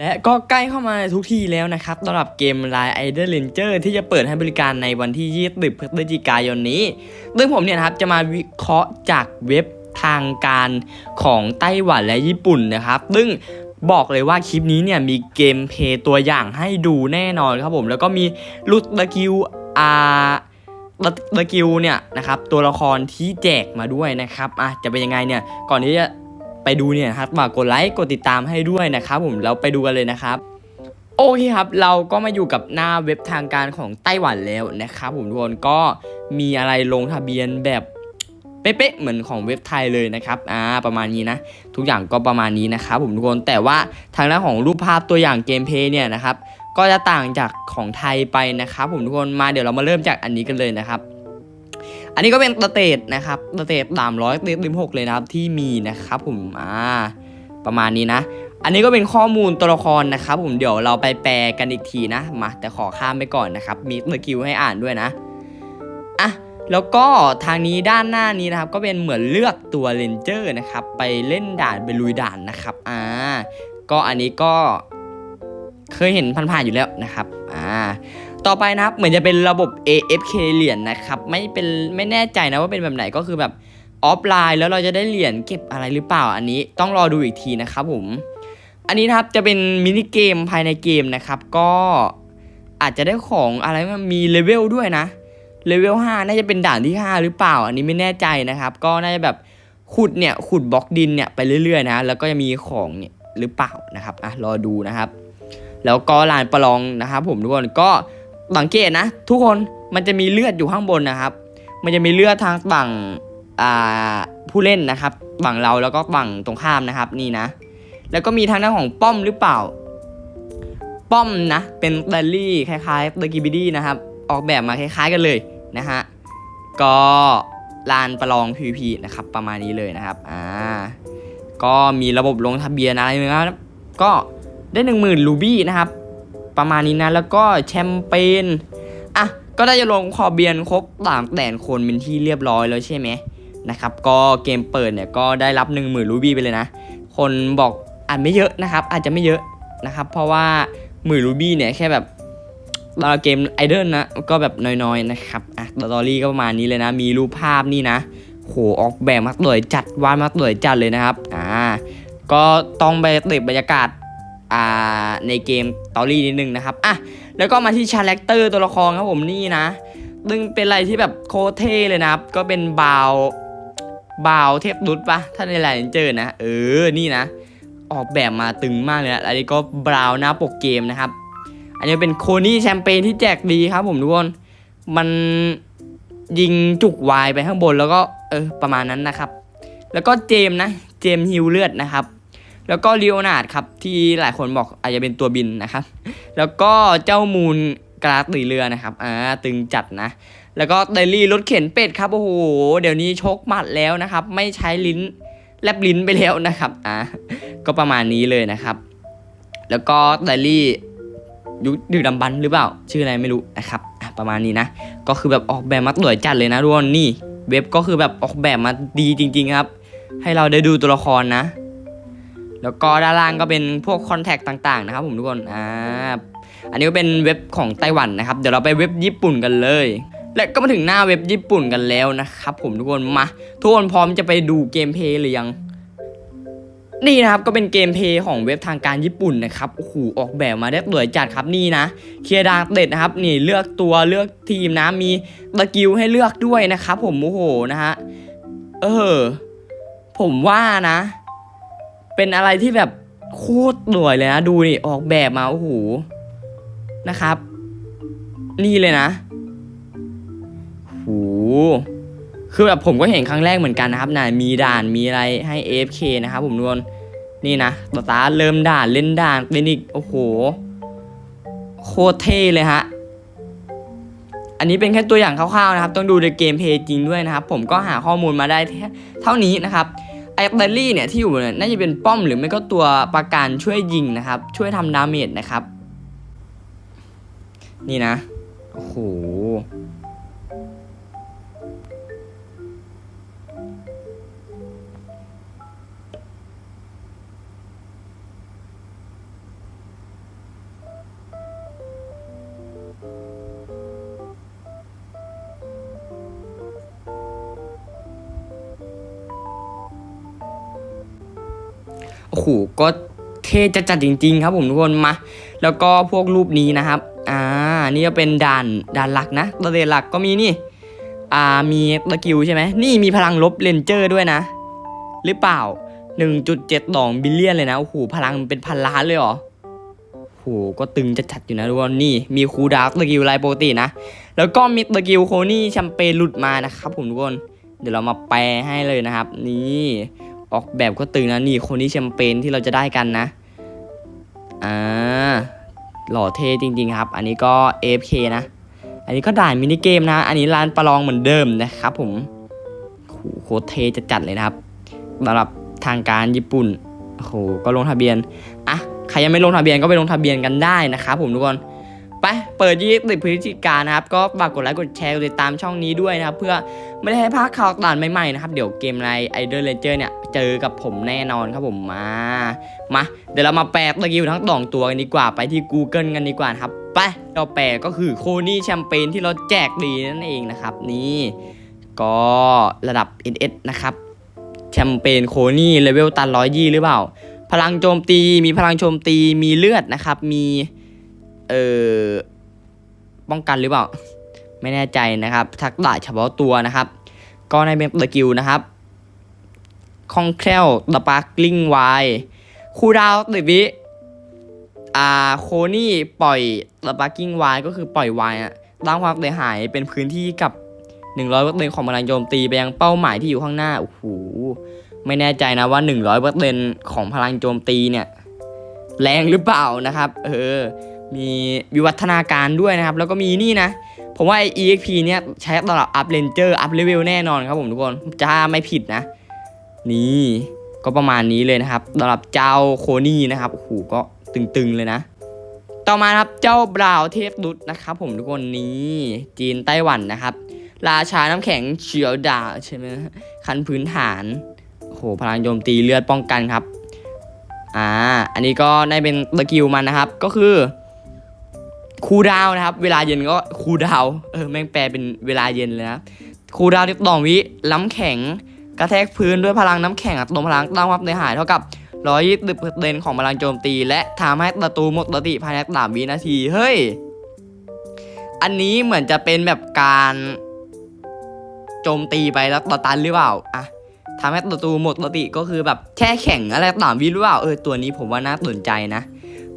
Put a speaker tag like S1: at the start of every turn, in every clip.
S1: และก็ใกล้เข้ามาทุกทีแล้วนะครับสำหรับเกม Line Idol Ranger ที่จะเปิดให้บริการในวันที่20พฤศจิกายนนี้ซึ่งผมเนี่ยนะครับจะมาวิเคราะห์จากเว็บทางการของไต้หวันและญี่ปุ่นนะครับซึ่งบอกเลยว่าคลิปนี้เนี่ยมีเกมเพย์ตัวอย่างให้ดูแน่นอนครับผม แล้วก็มีลุดตะกิวอาตะกิวเนี่ยนะครับตัวละครที่แจกมาด้วยนะครับอะจะเป็นยังไงเนี่ยก่อนที่จะ ไปดูเนี่ยครับฝากกดไลค์กดติดตามให้ด้วยนะครับผมเราไปดูกันเลยนะครับ โอเคครับ เราก็มาอยู่กับหน้าเว็บทางการของไต้หวันแล้วนะครับผมทุกคนก็มีอะไรลงทะเบียนแบบเป๊ะๆเหมือนของเว็บไทยเลยนะครับอ่าประมาณนี้นะ ทุกอย่างก็ประมาณนี้นะครับผมทุกคนแต่ว่าทางด้านของรูปภาพตัวอย่างเกมเพย์เนี่ยนะครับก็จะต่างจากของไทยไปนะครับผมทุกคนมาเดี๋ยวเรามาเริ่มจากอันนี้กันเลยนะครับ อันนี้ก็เป็นสเตตนะครับสเตตสามร้อยเติมหกเลยนะครับที่มีนะครับผมอ่าประมาณนี้นะ อันนี้ก็เป็นข้อมูลตัวละครนะครับผมเดี๋ยวเราไปแปลกันอีกทีนะมาแต่ขอข้ามไปก่อนนะครับมีสกิลให้อ่านด้วยนะอะแล้วก็ทางนี้ด้านหน้านี้นะครับ ก็เป็นเหมือนเลือกตัวเลนเจอร์นะครับ ไปเล่นด่านไปลุยด่านนะครับอ่าก็อันนี้ก็ เคยเห็นผ่านๆอยู่แล้วนะครับอ่าต่อไปนะครับเหมือนจะเป็นระบบ AFK เหรียญนะครับไม่เป็นไม่แน่ใจนะว่าเป็นแบบไหนก็คือแบบออฟไลน์แล้วเราจะได้เหรียญเก็บอะไรหรือเปล่าอันนี้ต้องรอดูอีกทีนะครับผม อันนี้นะครับจะเป็นมินิเกมภายในเกมนะครับก็อาจจะได้ของอะไรมามีเลเวลด้วยนะเลเวล5น่าจะเป็นด่านที่ 5 หรือเปล่า อันนี้ไม่แน่ใจนะครับ ก็น่าจะแบบขุดเนี่ยขุดบล็อกดินเนี่ยไปเรื่อยๆนะแล้วก็จะมีของเนี่ยหรือเปล่านะครับอะรอดูนะครับ แล้วก็ลานประลองนะครับผมทุกคนก็สังเกตนะ ทุกคนมันจะมีเลือดอยู่ข้างบนนะครับ มันจะมีเลือดทางฝั่งผู้เล่นนะครับฝั่งเราแล้วก็ฝั่งตรงข้ามนะครับนี่นะ แล้วก็มีทางด้านของป้อมหรือเปล่า ป้อมนะ เป็นแรลลี่คล้ายๆเดอะกิบิดี้นะครับ ออกแบบมาคล้าย ๆกันเลยนะฮะก็ลานประลอง PVP นะครับประมาณนี้เลยนะครับอ่าก็มีระบบลงทะเบียนอะไรนะครับก็ ได้หนึ่งหมื่นลูบี้นะครับ ประมาณนี้นะ แล้วก็แชมเปญอะก็ได้จะลงขอเบียนครบสามแสนคนเป็นที่เรียบร้อยแล้วใช่ไหมนะครับก็เกมเปิดเนี่ยก็ได้รับ 1 0,000ลูบี้ไปเลยนะ คนบอกอาจไม่เยอะนะครับ อาจจะไม่เยอะนะครับ เพราะว่าหมื่นลูบี้เนี่ยแค่แบบตอนเกมไอเดิลนะก็แบบน้อยๆนะครับอะตอรี่ก็ประมาณนี้เลยนะ มีรูปภาพนี่นะโหออกแบบมาสวยจัดวาดมาสวยจัดเลยนะครับอ่าก็ต้องไปติดบรรยากาศ อ่าในเกมตอรี่นิดนึงนะครับอะแล้วก็มาที่ชาแรคเตอร์ตัวละครครับผมนี่นะซึ่งเป็นอะไรที่แบบโคเท่เลยนะครับ ก็เป็นบาวบาวเทพดุดปะถ้าในไลน์เจอนะ เออนี่นะ ออกแบบมาตึงมากเลยนะอันนี้ก็บราวน์หน้าปกเกมนะครับ อันนี้เป็นโคนี่แชมเปญที่แจกดีครับผมทุกคนมันยิงจุกวายไปข้างบนแล้วก็เออประมาณนั้นนะครับ แล้วก็เจมนะ เจมฮิวเลือดนะครับ แล้วก็ลีโอนาร์ดครับที่หลายคนบอกอาจจะเป็นตัวบินนะครับ แล้วก็เจ้ามูลกราตีเรือนะครับอ่าตึงจัดนะ แล้วก็เดลี่รถเข็นเป็ดครับโอ้โหเดี๋ยวนี้ชกหมัดแล้วนะครับ ไม่ใช้ลิ้นแลบลิ้นไปแล้วนะครับอ่าก็ประมาณนี้เลยนะครับ แล้วก็เดลี่ยุคดึกดำบรรหรือเปล่า ชื่ออะไรไม่รู้นะครับอะประมาณนี้นะ ก็คือแบบออกแบบมาสวยจัดเลยนะทุกคนนี่ เว็บก็คือแบบออกแบบมาดีจริง ๆ ครับ ให้เราได้ดูตัวละครนะ แล้วก็ด้านล่างก็เป็นพวกคอนแทคต่างๆนะครับผมทุกคนอ่าอันนี้ก็เป็นเว็บของไต้หวันนะครับ เดี๋ยวเราไปเว็บญี่ปุ่นกันเลย และก็มาถึงหน้าเว็บญี่ปุ่นกันแล้วนะครับ ผมทุกคนมาทุกคนพร้อมจะไปดูเกมเพลย์หรือยังนี่นะครับก็เป็นเกมเพลย์ของเว็บทางการญี่ปุ่นนะครับโอ้โหออกแบบมาได้สวยจัดครับนี่นะเคลียร์ดางเด็ดนะครับ นี่เลือกตัวเลือกทีมนะมีตะกิวให้เลือกด้วยนะครับผมโอ้โหนะฮะเออ ผมว่านะ เป็นอะไรที่แบบโคตรสวยเลยนะดูนี่ออกแบบมาโอ้โหนะครับ นี่เลยนะโอ้โหคือแบบผมก็เห็นครั้งแรกเหมือนกันนะครับนะมีด่านมีอะไรให้ AFK นะครับผมทุกคนนี่นะตาตาเริ่มด่านเล่นด่านเป็นอีกโอ้โห โคตรเท่เลยฮะอันนี้เป็นแค่ตัวอย่างคร่าวๆนะครับ ต้องดูในเกมเพลย์จริงด้วยนะครับ ผมก็หาข้อมูลมาได้เท่านี้นะครับ ไอเดลลี่เนี่ยที่อยู่เนี่ยน่าจะเป็นป้อมหรือไม่ก็ตัวประกันช่วยยิงนะครับ ช่วยทำดาเมจนะครับ นี่นะโอ้โห โอ้โหก็เท่จะจัดจริง ๆ ครับผมทุกคนมา แล้วก็พวกรูปนี้นะครับอ่านี่ก็เป็นด่านด่านหลักนะตัวเด่นหลักก็มีนี่อ่ามีตะกิวใช่ไหมนี่มีพลังลบเลนเจอร์ด้วยนะ หรือเปล่า 1.72บิลเลียนเลยนะโอ้โหพลังเป็นพันล้านเลยเหรอโอ้โหก็ตึงจะจัดอยู่นะทุกคนนี่มีคูดาวน์ตะกิวไลน์ปกตินะ แล้วก็มีตะกิวโคนี่แชมเปญหลุดมานะครับผมทุกคนเดี๋ยวเรามาแปลให้เลยนะครับ นี่ ออกแบบก็ตึงนะนี่คนี่แชมเปญที่เราจะได้กันนะอ่าหล่อเท่จริง ๆ ครับ อันนี้ก็ AFK นะ อันนี้ก็ด่านมินิเกมนะ อันนี้ร้านประลองเหมือนเดิมนะครับผมโหโคตรเทจะจัดเลยนะครับสำหรับทางการญี่ปุ่นโอ้โหก็ลงทะเบียนอะใครยังไม่ลงทะเบียนก็ไปลงทะเบียนกันได้นะครับผมทุกคนไปเปิดยี่สิบพฤศจิกานะครับ ก็ฝากกดไลค์กดแชร์กดติดตามช่องนี้ด้วยนะครับ เพื่อไม่ได้ให้พลาดข่าวด่านใหม่ๆนะครับ เดี๋ยวเกมในไอเดอร์เลนเจอร์เนี่ย เจอกับผมแน่นอนครับผมมามาเดี๋ยวเรามาแปลตะกิวทั้งสองตัวกันดีกว่าไปที่ Google กันดีกว่าครับไปเราแปลก็คือโคนี่แชมเปญที่เราแจกดีนั่นเองนะครับ นี่ก็ระดับ SS นะครับแชมเปญโคนี่เลเวลตันร้อยยี่หรือเปล่า พลังโจมตีมีพลังโจมตีมีเลือดนะครับ มีเอ่อป้องกันหรือเปล่า ไม่แน่ใจนะครับ ทักษะเฉพาะตัวนะครับ ก็ในเป็นตะกิวนะครับ คล่องแคล่วตะปาร์กลิงไวคูดาวติดวิอ่าโคนี่ปล่อยตะปาร์กิ้งไวก็คือปล่อยไวอะตั้งความเสียหายเป็นพื้นที่กับ 100เปอร์เซ็นต์ของพลังโจมตีไปยังเป้าหมายที่อยู่ข้างหน้าโอ้โหไม่แน่ใจนะว่า 100เปอร์เซ็นต์ของพลังโจมตีเนี่ย แรงหรือเปล่านะครับ เออ มีวิวัฒนาการด้วยนะครับ แล้วก็มีนี่นะ ผมว่าไอ EXP เนี่ยใช้ตลอดอัพเลนเจอร์อัพเลเวลแน่นอนครับผมทุกคนจะไม่ผิดนะ นี่ก็ประมาณนี้เลยนะครับสำหรับเจ้าโคนี่นะครับโอ้โหก็ตึงๆเลยนะ ต่อมาครับเจ้าบราวน์เทพดุษนะครับ ผมทุกคนนี่จีนไต้หวันนะครับ ราชาน้ำแข็งเฉียวดาใช่ไหมคันพื้นฐานโอ้โหพลังโจมตีเลือดป้องกันครับอ่าอันนี้ก็ได้เป็นสกิลมันนะครับก็คือคูดาวนะครับ เวลาเย็นก็คูดาวเออแม่งแปลเป็นเวลาเย็นเลยนะคูดาวน์ที่ต่อวิล้ำแข็ง กระแทกพื้นด้วยพลังน้ำแข็งอัตโนพลังตั้งความเสียหายเท่ากับร้อยยี่สิบเปอร์เซ็นต์ของพลังโจมตี และทำให้ศัตรูหมดสติภายในสามวินาที เฮ้ย อันนี้เหมือนจะเป็นแบบการโจมตีไปแล้วต่อตันหรือเปล่าอะทำให้ศัตรูหมดสติก็คือแบบแช่แข็งอะไรสามวิหรือเปล่าเออตัวนี้ผมว่าน่าสนใจนะ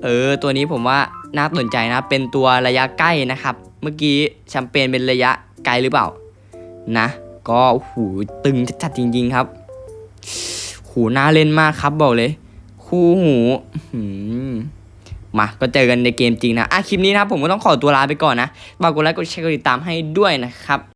S1: เออ ตัวนี้ผมว่าน่าสนใจนะ เป็นตัวระยะใกล้นะครับ เมื่อกี้แชมเปญเป็นระยะไกลหรือเปล่า นะ ก็หูตึงจัดจริง ๆ ครับ หูน่าเล่นมากครับบอกเลย คู่หูมาก็เจอกันในเกมจริงนะอะคลิปนี้นะครับผมก็ต้องขอตัวลาไปก่อนนะฝากกดไลค์กดแชร์กดติดตามให้ด้วยนะครับ